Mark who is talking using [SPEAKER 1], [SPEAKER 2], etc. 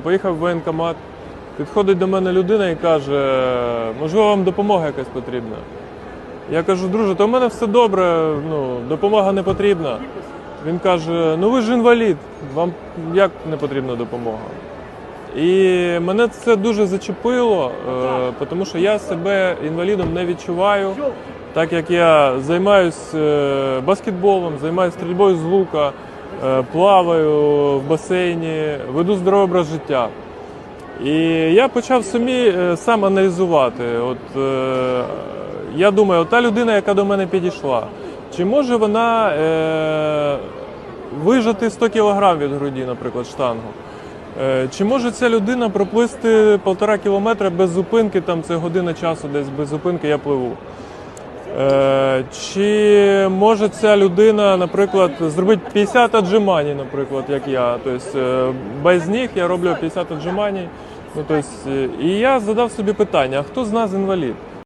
[SPEAKER 1] Поїхав в воєнкомат, підходить до мене людина і каже, можливо, вам допомога якась потрібна. Я кажу, друже, то в мене все добре, ну, допомога не потрібна. Він каже: ну ви ж інвалід, вам як не потрібна допомога? І мене це дуже зачепило, е, тому що я себе інвалідом не відчуваю, так як я займаюся баскетболом, займаюся стрільбою з лука, е, плаваю в басейні, веду здоровий образ життя. І я почав самі е, сам аналізувати. От, е, я думаю, та людина, яка до мене підійшла, чи може вона е, вижати 100 кг від груді, наприклад, штангу? Е, Чи може ця людина проплисти півтора кілометра без зупинки, там це година часу, десь без зупинки я пливу. Е, Чи може ця людина, наприклад, зробити 50 отжимань, наприклад, як я. Тобто е, без ніг я роблю 50 отжимань. Ну, тобто, е, і я задав собі питання: а хто з нас інвалід?